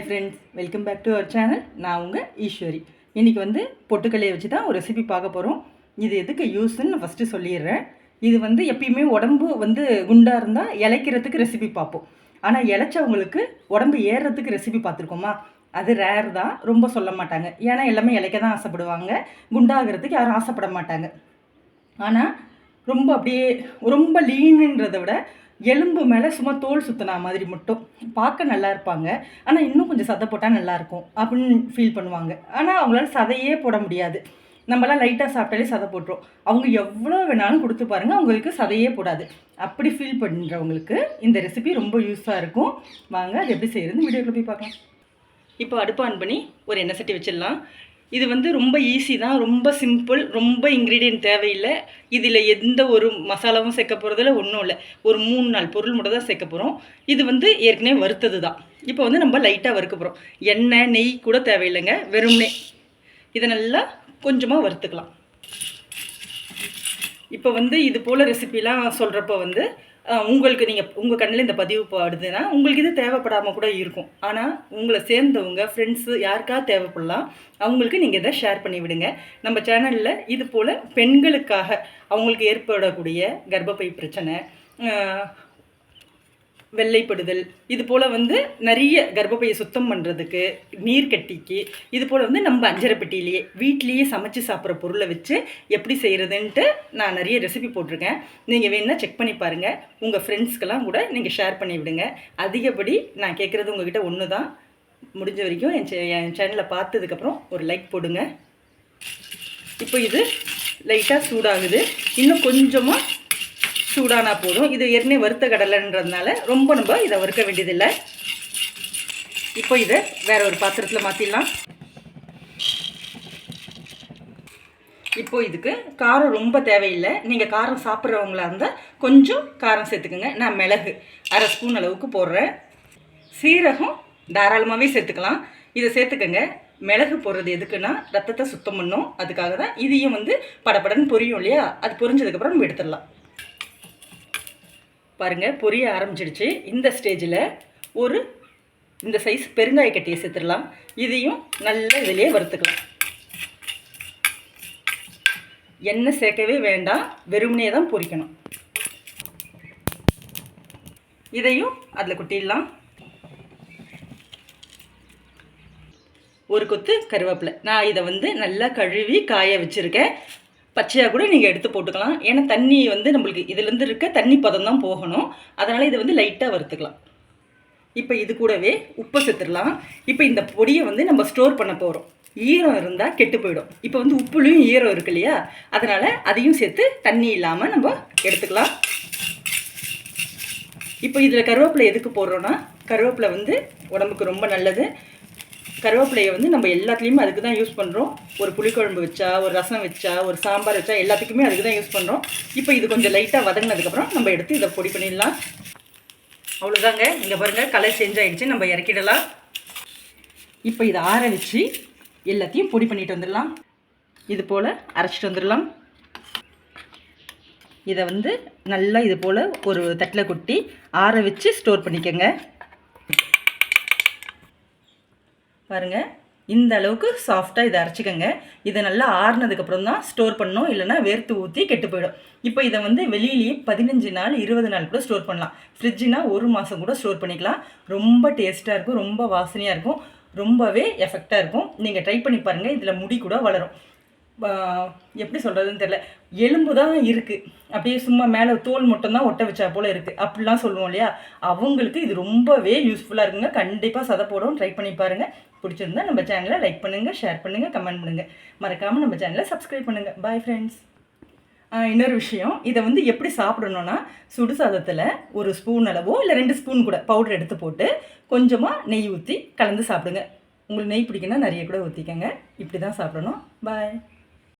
Friends welcome back to our channel நான் உங்கள் ஈஸ்வரி. இன்றைக்கி வந்து பொட்டுக்கல்லையை வச்சு தான் ஒரு ரெசிபி பார்க்க போகிறோம் இது எதுக்கு யூஸ்ன்னு நான் ஃபஸ்ட்டு சொல்லிடுறேன். இது வந்து எப்பயுமே உடம்பு வந்து குண்டாக இருந்தால் இலைக்கிறதுக்கு ரெசிபி பார்ப்போம். ஆனால் இளைச்சவங்களுக்கு உடம்பு ஏறுறதுக்கு ரெசிபி பார்த்துருக்கோமா? அது ரேர் தான். ரொம்ப சொல்ல மாட்டாங்க. ஏன்னா எல்லாமே இலைக்க தான் ஆசைப்படுவாங்க. குண்டாகிறதுக்கு யாரும் ஆசைப்பட மாட்டாங்க. ஆனால் ரொம்ப அப்படியே ரொம்ப லீனுன்றதை விட எலும்பு மேலே சும்மா தோல் சுத்தினா மாதிரி மட்டும். பார்க்க நல்லா இருப்பாங்க. ஆனால் இன்னும் கொஞ்சம் சதை போட்டால் நல்லாயிருக்கும் அப்படின்னு ஃபீல் பண்ணுவாங்க. ஆனால் அவங்களால சதையே போட முடியாது. நம்மளாம் லைட்டாக சாப்பிட்டாலே சதை போட்டுரும். அவங்க எவ்வளோ வேணாலும் கொடுத்து பாருங்கள் அவங்களுக்கு சதையே போடாது. அப்படி ஃபீல் பண்ணுறவங்களுக்கு இந்த ரெசிபி ரொம்ப யூஸாக இருக்கும். வாங்க அது எப்படி செய்கிறதுன்னு வீடியோக்குள்ள போய் பார்க்கலாம். இப்போ அடுப்பு ஆன் பண்ணி ஒரு எண்ணெய் சட்டி வச்சிடலாம். இது வந்து ரொம்ப ஈஸி தான் ரொம்ப சிம்பிள் ரொம்ப இன்க்ரீடியன்ட் தேவையில்லை. இதில் எந்த ஒரு மசாலாவும் சேர்க்க போகிறதில்ல ஒன்றும் இல்லை. ஒரு மூணு நாள் பொருள் மட்டும் தான் சேர்க்க போகிறோம் இது வந்து ஏற்கனவே வறுத்தது தான். இப்போ வந்து நம்ம லைட்டாக வறுக்க போகிறோம் எண்ணெய் நெய் கூட தேவையில்லைங்க வெறும்னே இதை நல்லா கொஞ்சமாக வறுத்துக்கலாம். இப்போ வந்து இது போல் ரெசிபிலாம் சொல்கிறப்ப வந்து உங்களுக்கு நீங்கள் உங்கள் கண்ணில் இந்த பதிவு பாடுதுன்னா உங்களுக்கு இது தேவைப்படாமல் கூட இருக்கும். ஆனால் உங்களை சேர்ந்தவங்க ஃப்ரெண்ட்ஸு யாருக்கா தேவைப்படலாம் அவங்களுக்கு நீங்கள் இதை ஷேர் பண்ணி விடுங்க. நம்ம சேனலில் இது போல் பெண்களுக்காக அவங்களுக்கு ஏற்படக்கூடிய கர்ப்பப்பை பிரச்சனை வெள்ளைப்படுதல். இது போல் வந்து நிறைய கர்ப்பப்பையை சுத்தம் பண்ணுறதுக்கு நீர் கட்டிக்கு இது போல் வந்து நம்ம அஞ்சரை பெட்டியிலேயே வீட்லேயே சமைச்சு சாப்பிட்ற பொருளை வச்சு எப்படி செய்கிறதுன்ட்டு நான் நிறைய ரெசிபி போட்டிருக்கேன். நீங்கள் வேணுன்னா செக் பண்ணி பாருங்கள் உங்கள் ஃப்ரெண்ட்ஸ்க்கெல்லாம் கூட நீங்கள் ஷேர் பண்ணி விடுங்க. அதிகப்படி நான் கேட்குறது உங்ககிட்ட ஒன்று தான் முடிஞ்ச வரைக்கும் என் சே- என் சேனலை பார்த்ததுக்கப்புறம் ஒரு லைக் போடுங்க. இப்போ இது லைட்டாக சூடாகுது. இன்னும் கொஞ்சமாக சூடானா போதும். இது ஏற்கனவே வறுத்த கடலைன்றதுனால ரொம்ப நம்ம இதை வறுக்க வேண்டியதில்லை. இப்போ இதை வேற ஒரு பாத்திரத்தில் மாற்றிடலாம் இப்போ இதுக்கு காரம் ரொம்ப தேவையில்லை. நீங்கள் காரம் சாப்பிட்றவங்களா இருந்தால் கொஞ்சம் காரம் சேர்த்துக்கோங்க. நான் மிளகு அரை ஸ்பூன் அளவுக்கு போடுறேன். சீரகம் தாராளமாகவே சேர்த்துக்கலாம். இதை சேர்த்துக்கோங்க. மிளகு போடுறது எதுக்குன்னா ரத்தத்தை சுத்தம் பண்ணும். அதுக்காக தான் இதையும் வந்து படப்படன்னு பொரியும் இல்லையா? அது பொரிஞ்சதுக்கப்புறம் நம்ம எடுத்துடலாம். பாருங்கள் பொரிய ஆரம்பிச்சிடுச்சு. இந்த ஸ்டேஜில் ஒரு இந்த சைஸ் பெருங்காய கட்டியை சேர்த்துடலாம். இதையும் நல்லா இதிலே வறுத்துக்கலாம். எண்ணெய் சேர்க்கவே வேண்டாம். வெறுமனே தான் பொரிக்கணும். இதையும் அதில் கொட்டிடலாம். ஒரு கொத்து கருவேப்பிலை. நான் இதை வந்து நல்லா கழுவி காய வச்சுருக்கேன். பச்சையாக கூட நீங்கள் எடுத்து போட்டுக்கலாம். ஏன்னா தண்ணி வந்து நம்மளுக்கு இதுலேருந்து இருக்க தண்ணி பதம் தான் போகணும். அதனால் இதை வந்து லைட்டாக வறுத்துக்கலாம். இப்போ இது கூடவே உப்பு சேர்த்துடலாம். இப்போ இந்த பொடியை வந்து நம்ம ஸ்டோர் பண்ண போகிறோம் ஈரம் இருந்தால் கெட்டு போயிடும். இப்போ வந்து உப்புலையும் ஈரம் இருக்கு இல்லையா? அதனால் அதையும் சேர்த்து தண்ணி இல்லாமல் நம்ம எடுத்துக்கலாம். இப்போ இதில் கருவேப்பிலை எதுக்கு போடுறோன்னா கருவேப்பிலை வந்து உடம்புக்கு ரொம்ப நல்லது. கருவேப்பிலையை வந்து நம்ம எல்லாத்துலேயுமே அதுக்கு தான் யூஸ் பண்ணுறோம் ஒரு புளிக்குழம்பு வச்சா ஒரு ரசம் வச்சா ஒரு சாம்பார் வச்சா எல்லாத்துக்குமே அதுக்கு தான் யூஸ் பண்ணுறோம் இப்போ இது கொஞ்சம் லைட்டாக வதங்கினதுக்கப்புறம் நம்ம எடுத்து இதை பொடி பண்ணிடலாம். அவ்வளோதாங்க இங்கே பாருங்கள் கலர் சேஞ்ச் ஆகிடுச்சு நம்ம இறக்கிடலாம். இப்போ இதை ஆற வச்சு எல்லாத்தையும் பொடி பண்ணிட்டு வந்துடலாம். இது போல் அரைச்சிட்டு வந்துடலாம். இதை வந்து நல்லா இது போல் ஒரு தட்டில் கொட்டி ஆற வச்சு ஸ்டோர் பண்ணிக்கோங்க. பாருங்கள் இந்த அளவுக்கு சாஃப்டாக இதை அரைச்சிக்கோங்க. இதை நல்லா ஆறுனதுக்கப்புறம் தான் ஸ்டோர் பண்ணணும். இல்லைன்னா வேர்த்து ஊற்றி கெட்டு போயிடும். இப்போ இதை வந்து வெளியிலேயே பதினஞ்சு நாள் இருபது நாள் கூட ஸ்டோர் பண்ணலாம். ஃப்ரிட்ஜுனா ஒரு மாதம் கூட ஸ்டோர் பண்ணிக்கலாம். ரொம்ப டேஸ்ட்டாக இருக்கும். ரொம்ப வாசனையாக இருக்கும். ரொம்பவே எஃபெக்டாக இருக்கும். நீங்கள் ட்ரை பண்ணி பாருங்கள் இதில் முடி கூட வளரும். எப்படி சொல்கிறதுன்னு தெரில எலும்பு தான் இருக்குது அப்படியே சும்மா மேலே தோல் மட்டும்தான் ஒட்ட வச்சா போல் இருக்குது அப்படிலாம் சொல்லுவோம் இல்லையா? அவங்களுக்கு இது ரொம்பவே யூஸ்ஃபுல்லாக இருக்குங்க. கண்டிப்பாக சதை போடவும் ட்ரை பண்ணி பாருங்கள் பிடிச்சிருந்தா நம்ம சேனலை லைக் பண்ணுங்கள் ஷேர் பண்ணுங்கள் கமெண்ட் பண்ணுங்கள் மறக்காமல் நம்ம சேனலை சப்ஸ்கிரைப் பண்ணுங்கள் பாய் ஃப்ரெண்ட்ஸ் இன்னொரு விஷயம். இதை வந்து எப்படி சாப்பிடணும்னா சுடு சாதத்தில் ஒரு ஸ்பூன் அளவோ இல்லை ரெண்டு ஸ்பூன் கூட பவுடர் எடுத்து போட்டு கொஞ்சமாக நெய் ஊற்றி கலந்து சாப்பிடுங்க. உங்களுக்கு நெய் பிடிக்குன்னா நிறைய கூட ஊற்றிக்கங்க இப்படி தான் சாப்பிடணும். பாய்